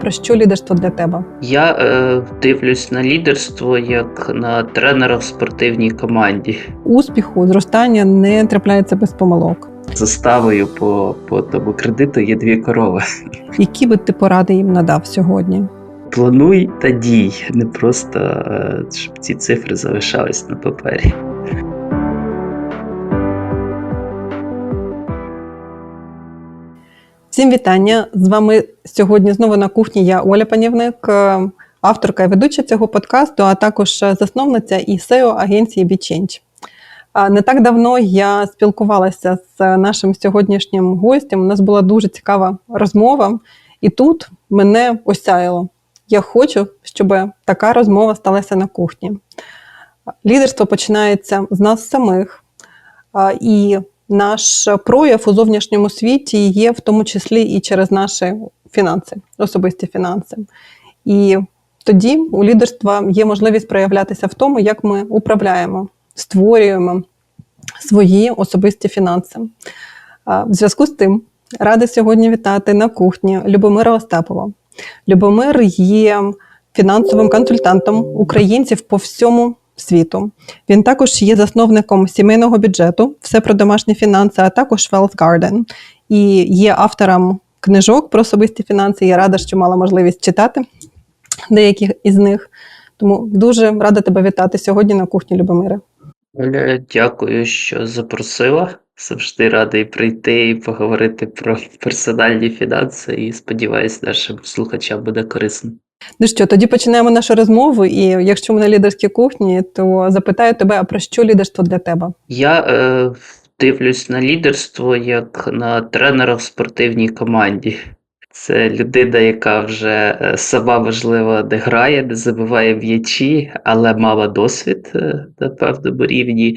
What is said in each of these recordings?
про що лідерство для тебе? Я е, дивлюсь на лідерство як на тренера в спортивній команді. Успіху, зростання не трапляється без помилок. Заставою по, по тому кредиту є дві корови. Які би ти поради їм надав сьогодні? Плануй та дій, не просто е, щоб ці цифри залишались на папері. Всім вітання! З вами сьогодні знову на кухні я Оля Панівник, е, авторка і ведуча цього подкасту, а також засновниця і SEO агенції BeChange. Не так давно я спілкувалася з нашим сьогоднішнім гостем. У нас була дуже цікава розмова, і тут мене осяяло. Я хочу, щоб така розмова сталася на кухні. Лідерство починається з нас самих, і наш прояв у зовнішньому світі є в тому числі і через наші фінанси, особисті фінанси. І тоді у лідерства є можливість проявлятися в тому, як ми управляємо, створюємо свої особисті фінанси. В зв'язку з тим рада сьогодні вітати на кухні Любомира Остапова. Любомир є фінансовим консультантом українців по всьому світу. Він також є засновником сімейного бюджету, все про домашні фінанси, а також Wealth Garden. І є автором книжок про особисті фінанси. Я рада, що мала можливість читати деяких із них. Тому дуже рада тебе вітати сьогодні на кухні Любомире. Оля, дякую, що запросила. Завжди радий прийти і поговорити про персональні фінанси. І сподіваюся, нашим слухачам буде корисно. Ну що, тоді починаємо нашу розмову. І якщо ми на лідерській кухні, то запитаю тебе, а про що лідерство для тебе? Я е, дивлюсь на лідерство як на тренера в спортивній команді. Це людина, яка вже е, сама важливо не грає, не забиває м'ячі, але мала досвід е, на певному рівні.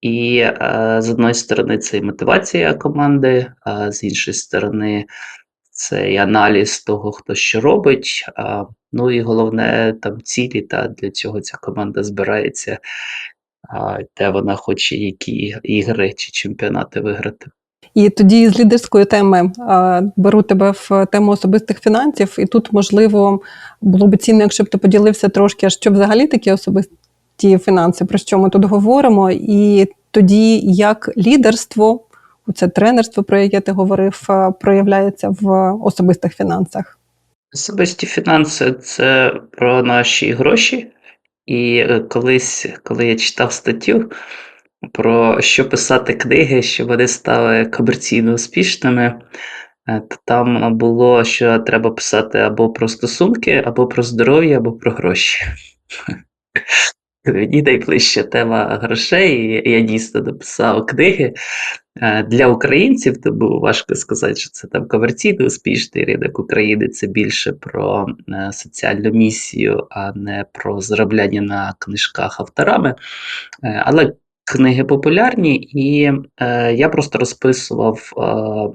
І е, з одної сторони, це і мотивація команди, а з іншої сторони, це і аналіз того, хто що робить. А, ну і головне там цілі, та для цього ця команда збирається, а, де вона хоче які ігри чи чемпіонати виграти. І тоді з лідерської теми а, беру тебе в тему особистих фінансів, і тут, можливо, було б цінно, якщо б ти поділився трошки, а що взагалі такі особисті фінанси, про що ми тут говоримо, і тоді як лідерство, це тренерство, про яке ти говорив, проявляється в особистих фінансах. Особисті фінанси це про наші гроші. І е, колись, коли я читав статтю про що писати книги, щоб вони стали комерційно успішними, е, то там було, що треба писати або про стосунки, або про здоров'я, або про гроші. Мені найближча тема грошей, і я дійсно написав книги е, для українців, тому важко сказати, що це там комерційно успішний ринок України. Це більше про е, соціальну місію, а не про заробляння на книжках авторами. Е, Але книги популярні, і е, я просто розписував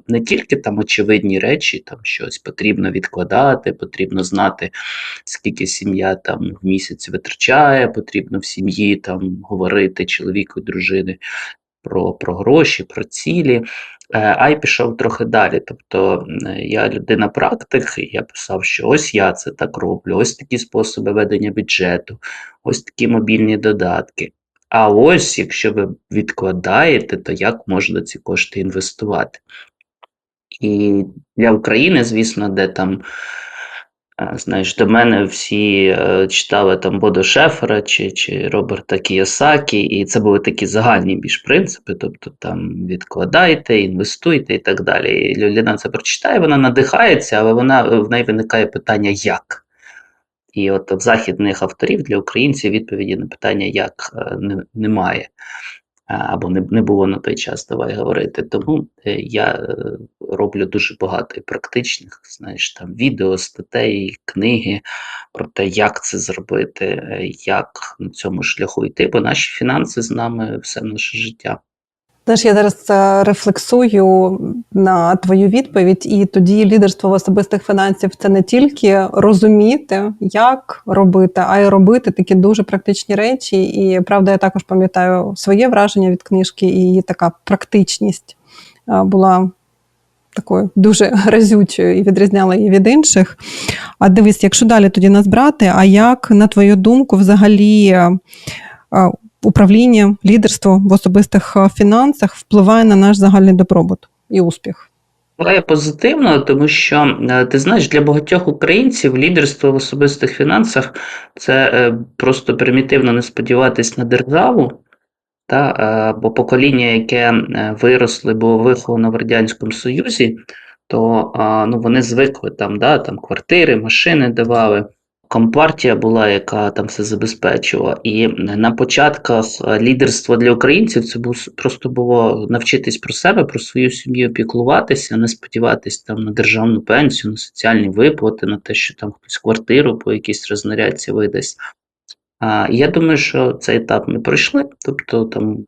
не тільки там очевидні речі, там щось потрібно відкладати, потрібно знати, скільки сім'я там в місяць витрачає, потрібно в сім'ї там говорити чоловіку, дружини про, про гроші, про цілі. Е, А й пішов трохи далі. Тобто я людина практик, я писав, що ось я це так роблю, ось такі способи ведення бюджету, ось такі мобільні додатки. А ось, якщо ви відкладаєте, то як можна ці кошти інвестувати? І для України, звісно, де там, знаєш, до мене всі е, читали там Бодо Шефера чи, чи Роберта Кіосакі, і це були такі загальні більш принципи, тобто там відкладайте, інвестуйте і так далі. І людина це прочитає, вона надихається, але вона в неї виникає питання як. І от в західних авторів для українців відповіді на питання як е, немає. Або не, не було на той час, давай говорити. Тому е, я е, роблю дуже багато практичних, знаєш, там відео, статей, книги про те, як це зробити, е, як на цьому шляху йти, бо наші фінанси з нами все наше життя. Знаєш, я зараз рефлексую на твою відповідь, і тоді лідерство в особистих фінансів це не тільки розуміти, як робити, а й робити такі дуже практичні речі. І правда, я також пам'ятаю своє враження від книжки, і її така практичність е, була такою дуже разючою і відрізняла її від інших. А дивись, якщо далі тоді нас брати, а як, на твою думку, взагалі е, управління, лідерство в особистих е, фінансах впливає на наш загальний добробут і успіх? Впливає позитивно, тому що е, ти знаєш, для багатьох українців лідерство в особистих фінансах це е, просто примітивно не сподіватись на державу. Та, бо покоління, яке виросло, було виховано в Радянському Союзі, то ну, вони звикли там, да, там квартири, машини давали. Компартія була, яка там все забезпечувала. І на початках е, лідерства для українців це був просто було навчитись про себе, про свою сім'ю піклуватися, не сподіватись там на державну пенсію, на соціальні виплати, на те, що там хтось квартиру по якійсь рознарядці видасть. А, я думаю, що цей етап ми пройшли. Тобто там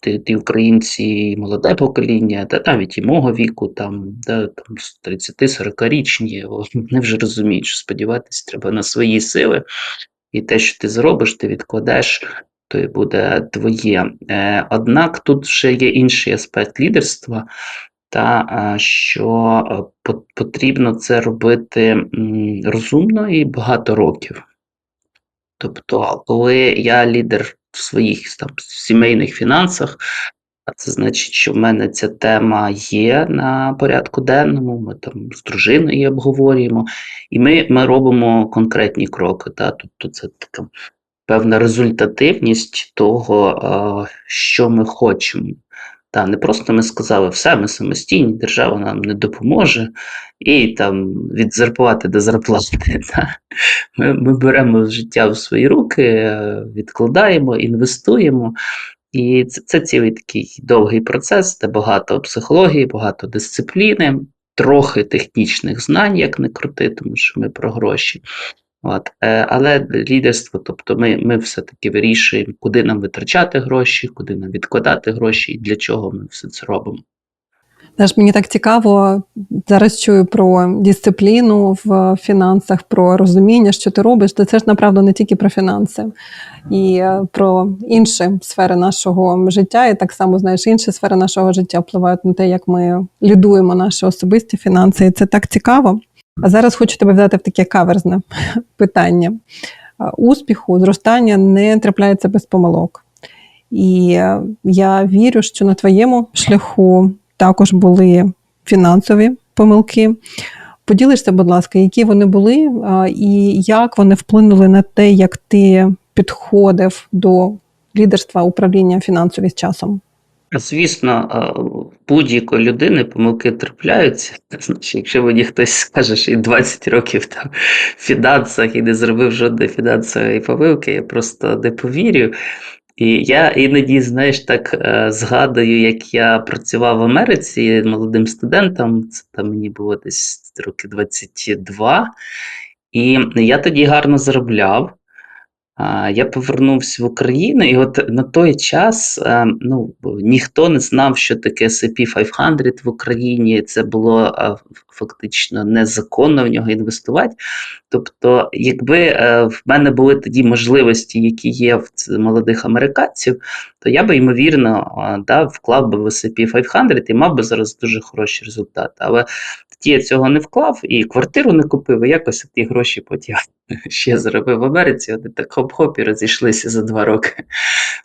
ті, ті українці, молоде покоління, та навіть і мого віку, там, да, там 30-40-річні, вони вже розуміють, що сподіватися треба на свої сили, і те, що ти зробиш, ти відкладеш, то і буде твоє. Е, однак тут вже є інший аспект лідерства, та що е, потрібно це робити розумно і багато років. Тобто, коли я лідер в своїх там сімейних фінансах, а це значить, що в мене ця тема є на порядку денному. Ми там з дружиною обговорюємо, і ми, ми робимо конкретні кроки. Та? Тобто, це така певна результативність того, що ми хочемо. Та, не просто ми сказали, все, ми самостійні, держава нам не допоможе, і там від зарплати до зарплати. Та. Ми, ми беремо життя в свої руки, е, відкладаємо, інвестуємо. І це, це цілий такий довгий процес, де багато психології, багато дисципліни, трохи технічних знань, як не крути, тому що ми про гроші. От. Е, Але лідерство, тобто ми, ми все-таки вирішуємо, куди нам витрачати гроші, куди нам відкладати гроші і для чого ми все це робимо. Знаєш, мені так цікаво, зараз чую про дисципліну в фінансах, про розуміння, що ти робиш. Та це ж направду не тільки про фінанси, і е, про інші сфери нашого життя. І так само, знаєш, інші сфери нашого життя впливають на те, як ми лідуємо наші особисті фінанси. І це так цікаво. А зараз хочу тебе взяти в таке каверзне питання. Успіху, зростання не трапляється без помилок. І е, я вірю, що на твоєму шляху також були фінансові помилки. Поділишся, будь ласка, які вони були, і як вони вплинули на те, як ти підходив до лідерства управління фінансові з часом? Звісно, будь-якої людини помилки трапляються. Значить, якщо мені хтось скаже, що і 20 років там в фінансах і не зробив жодної фінансової помилки, я просто не повірю. І я іноді, знаєш, так е, згадую, як я працював в Америці молодим студентом, це там мені було десь роки 22, і я тоді гарно заробляв. Я повернувся в Україну, і от на той час е, ну, ніхто не знав, що таке S&P 500 в Україні. Це було е, фактично незаконно в нього інвестувати. Тобто, якби е, в мене були тоді можливості, які є в молодих американців, то я би ймовірно да, вклав би в S&P 500 і мав би зараз дуже хороші результати. Але тоді я цього не вклав і квартиру не купив, і якось ті гроші потім ще зробив в Америці. Вони так хоп-хоп і розійшлися за два роки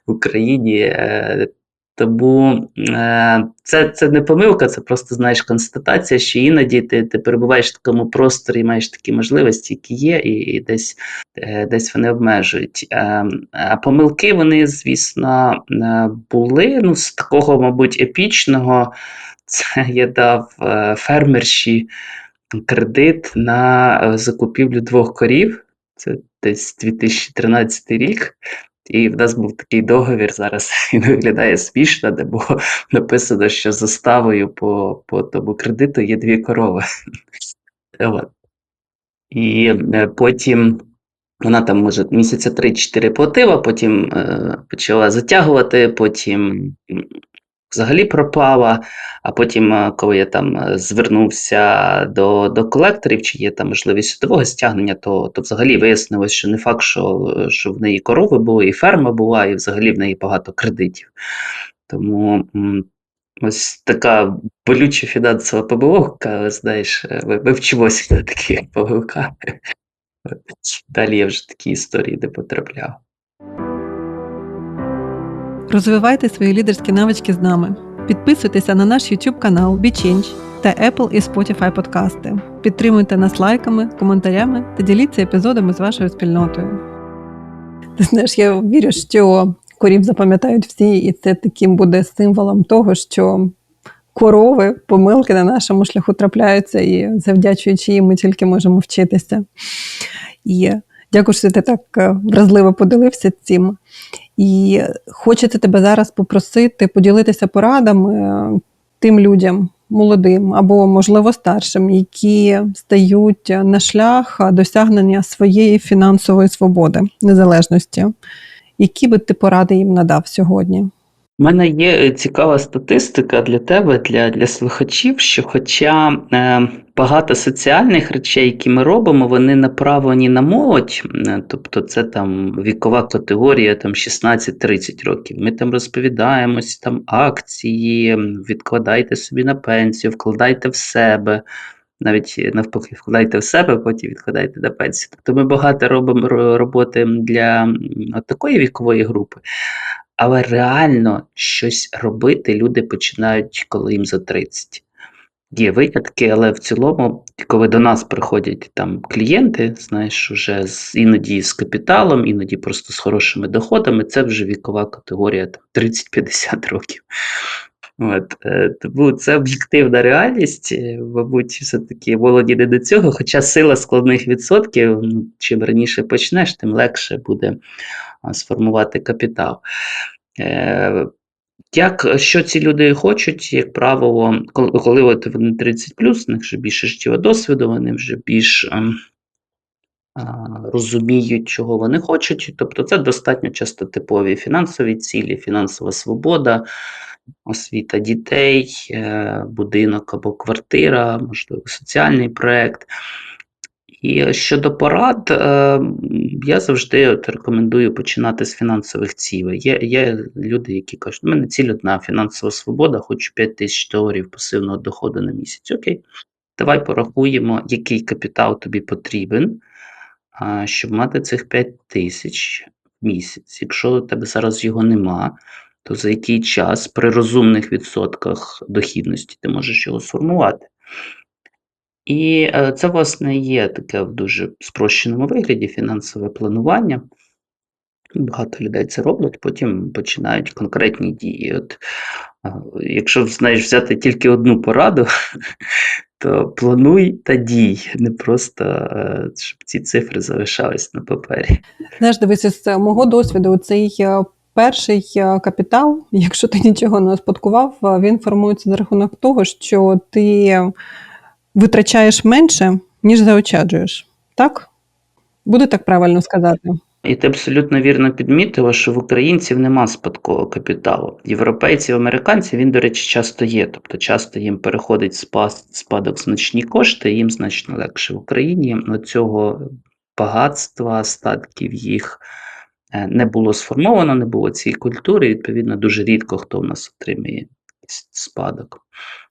в Україні. Е, Тому е, це, це не помилка, це просто знаєш констатація, що іноді ти, ти перебуваєш в такому просторі, маєш такі можливості, які є, і, і десь, е, десь вони обмежують. А помилки, вони, звісно, були. Ну, з такого, мабуть, епічного, це я дав фермерші кредит на е, закупівлю двох корів. Це десь 2013 рік. І в нас був такий договір зараз. Він виглядає смішно, де було написано, що заставою по, по тому кредиту є дві корови. І е, потім вона там, може, місяця 3-4 платила, потім е, почала затягувати, потім взагалі пропала. А потім, е, коли я там е, звернувся до, до колекторів, чи є там можливість судового стягнення, то, то взагалі вияснилось, що не факт, що, що в неї корови були, і ферма була, і взагалі в неї багато кредитів. Тому Ось така болюча фінансова помилка, але знаєш, е, ми, ми вчимося на таких помилках. Далі я вже такі історії не потрапляв. Розвивайте свої лідерські навички з нами. Підписуйтеся на наш YouTube канал BeChange та Apple і Spotify подкасти. Підтримуйте нас лайками, коментарями та діліться епізодами з вашою спільнотою. Ти знаєш, я вірю, що корів запам'ятають всі, і це таким буде символом того, що корови, помилки на нашому шляху трапляються, і завдячуючи їм, ми тільки можемо вчитися. І дякую, що ти так е, вразливо поділився цим. І хочеться тебе зараз попросити поділитися порадами е, тим людям, молодим або, можливо, старшим, які стають на шлях досягнення своєї фінансової свободи, незалежності. Які би ти поради їм надав сьогодні? У мене є е, цікава статистика для тебе, для, для слухачів, що хоча е, багато соціальних речей, які ми робимо, вони направлені на молодь, е, тобто це там вікова категорія там 16-30 років. Ми там розповідаємось, там акції, відкладайте собі на пенсію, вкладайте в себе. Навіть е, навпаки, вкладайте в себе, потім відкладайте на пенсію. Тобто ми багато робимо роботи для такої вікової групи. Але реально щось робити люди починають, коли їм за 30. Є випадки, але в цілому, коли до нас приходять там клієнти, знаєш, вже з іноді з капіталом, іноді просто з хорошими доходами, це вже вікова категорія там, 30-50 років. От, е, тому це об'єктивна реальність. е, Мабуть, все-таки молоді не до цього, хоча сила складних відсотків, чим раніше почнеш, тим легше буде сформувати капітал. Е, як, що ці люди хочуть, як правило, коли, вони 30 у них вже більше життєвого досвіду, вони вже більш ем, розуміють, чого вони хочуть. Тобто це достатньо часто типові фінансові цілі, фінансова свобода, освіта дітей, е, будинок або квартира, можливо, соціальний проект. І щодо порад, е, я завжди от рекомендую починати з фінансових цілей. Є, є люди, які кажуть, у мене ціль одна фінансова свобода, хочу 5 тисяч доларів пасивного доходу на місяць. Окей, давай порахуємо, який капітал тобі потрібен, щоб мати цих 5 тисяч в місяць. Якщо у тебе зараз його нема, то за який час при розумних відсотках дохідності ти можеш його сформувати. І е, це, власне, є таке в дуже спрощеному вигляді фінансове планування. Багато людей це роблять, потім починають конкретні дії. От, якщо знаєш взяти тільки одну пораду, то плануй та дій, не просто е, щоб ці цифри залишались на папері. Знаєш, дивися, з мого досвіду, цей е, перший е, капітал, якщо ти нічого не успадкував, е, він формується за рахунок того, що ти витрачаєш менше, ніж заощаджуєш. Так? Буде так правильно сказати? І ти абсолютно вірно підмітила, що в українців нема спадкового капіталу. Європейців, американців він, до речі, часто є. Тобто часто їм переходить спас- спадок значні кошти, їм значно легше в Україні. Цього багатства, статків їх не було сформовано, не було цієї культури. Відповідно, дуже рідко хто в нас отримує спадок.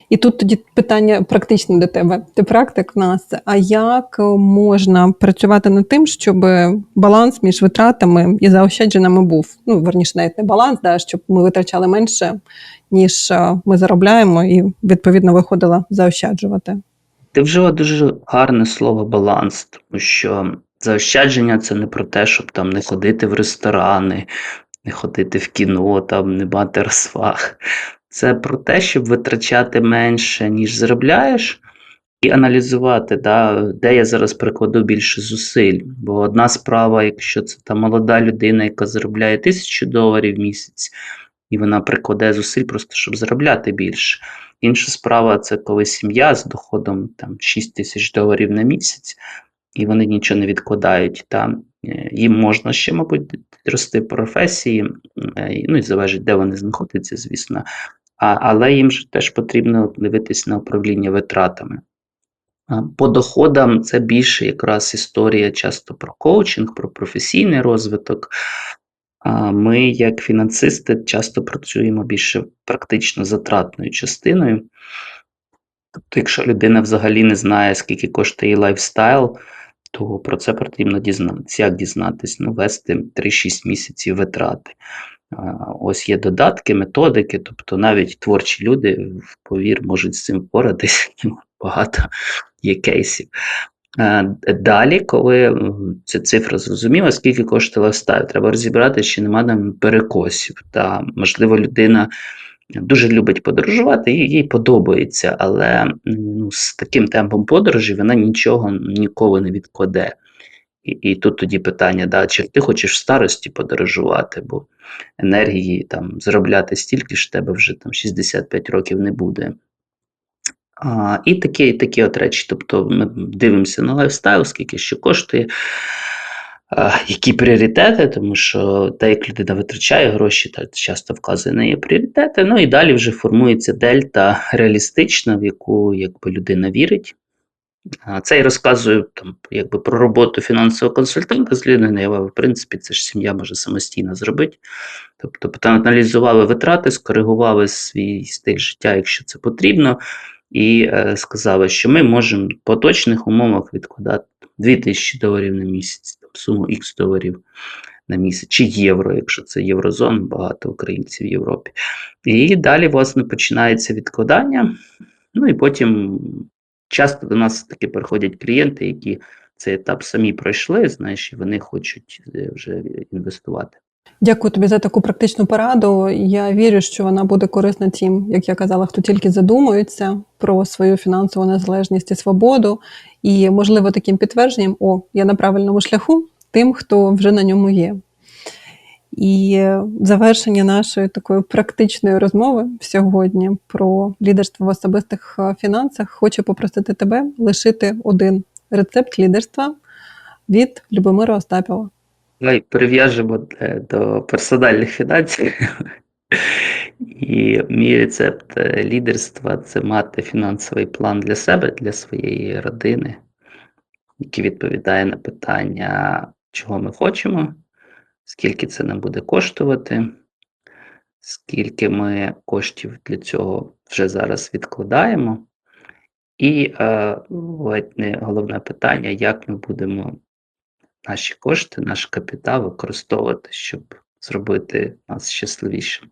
І тут тоді питання практичне до тебе. Ти практик в нас. А як можна працювати над тим, щоб баланс між витратами і заощадженнями був? Ну, верніше, навіть не баланс, да, щоб ми витрачали менше, ніж е, ми заробляємо, і відповідно виходило заощаджувати. Ти вжила дуже гарне слово баланс, тому що заощадження це не про те, щоб там не ходити в ресторани, не ходити в кіно, там не мати розваг. Це про те, щоб витрачати менше, ніж заробляєш, і аналізувати, да, де я зараз прикладу більше зусиль. Бо одна справа, якщо це та молода людина, яка заробляє тисячу доларів в місяць, і вона прикладе зусиль просто, щоб заробляти більше. Інша справа це коли сім'я з доходом там 6 тисяч доларів на місяць, і вони нічого не відкладають. Та е, їм можна ще, мабуть, рости професії, е, ну і залежить, де вони знаходяться, звісно. А, але їм ж теж потрібно дивитись на управління витратами. По доходам це більше якраз історія часто про коучинг, про професійний розвиток. Ми, як фінансисти, часто працюємо більше практично затратною частиною. Тобто, якщо людина взагалі не знає, скільки коштує лайфстайл, то про це потрібно дізнатися. Як дізнатись? Ну, вести 3-6 місяців витрати. Ось є додатки, методики, тобто навіть творчі люди, повір, можуть з цим впоратись. Багато є кейсів. Далі, коли ця цифра зрозуміла, скільки коштує лайфстайл, треба розібрати, чи нема там перекосів. Та, можливо, людина дуже любить подорожувати, і їй подобається, але ну, з таким темпом подорожі вона нічого ніколи не відкладе. І, і тут тоді питання, да, чи ти хочеш в старості подорожувати, бо енергії там заробляти стільки ж тебе вже там 65 років не буде. А, і такі, такі от речі. Тобто ми дивимося на лайфстайл, скільки що коштує, які пріоритети, тому що те, як людина витрачає гроші, так часто вказує на її пріоритети. Ну і далі вже формується дельта реалістична, в яку якби людина вірить. Це я розказую там, якби, про роботу фінансового консультанта з людиною, але в принципі це ж сім'я може самостійно зробити. Тобто проаналізували витрати, скоригували свій стиль життя, якщо це потрібно, і е, сказали, що ми можемо в поточних умовах відкладати 2000 доларів на місяць, суму X доларів на місяць, чи євро, якщо це єврозон, багато українців в Європі. І далі, власне, починається відкладання. Ну і потім часто до нас таки приходять клієнти, які цей етап самі пройшли, знаєш, і вони хочуть е, вже інвестувати. Дякую тобі за таку практичну пораду. Я вірю, що вона буде корисна тим, як я казала, хто тільки задумується про свою фінансову незалежність і свободу, і, можливо, таким підтвердженням, о, я на правильному шляху, тим, хто вже на ньому є. І завершення нашої такої практичної розмови сьогодні про лідерство в особистих е, фінансах хочу попросити тебе лишити один рецепт лідерства від Любомира Остапова. Давай прив'яжемо е, до персональних фінансів. І мій рецепт е, лідерства це мати фінансовий план для себе, для своєї родини, який відповідає на питання, чого ми хочемо, скільки це нам буде коштувати, скільки ми коштів для цього вже зараз відкладаємо. І е, головне питання, як ми будемо наші кошти, наш капітал використовувати, щоб зробити нас щасливішими.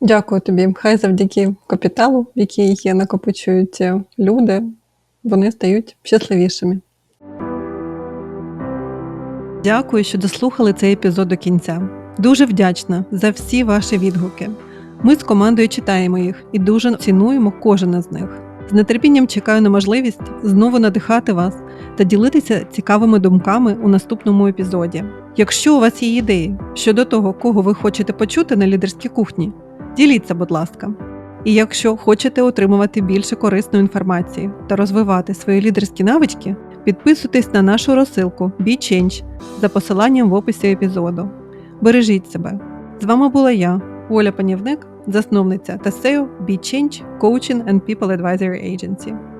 Дякую тобі. Хай завдяки капіталу, який накопичують люди, вони стають щасливішими. Дякую, що дослухали цей епізод до кінця. Дуже вдячна за всі ваші відгуки. Ми з командою читаємо їх і дуже цінуємо кожен із них. З нетерпінням чекаю на можливість знову надихати вас та ділитися цікавими думками у наступному епізоді. Якщо у вас є ідеї щодо того, кого ви хочете почути на лідерській кухні, діліться, будь ласка. І якщо хочете отримувати більше корисної інформації та розвивати свої лідерські навички, підписуйтесь на нашу розсилку BeChange за посиланням в описі епізоду. Бережіть себе! З вами була я, Оля Панівник, засновниця та SEO BeChange Coaching and People Advisory Agency.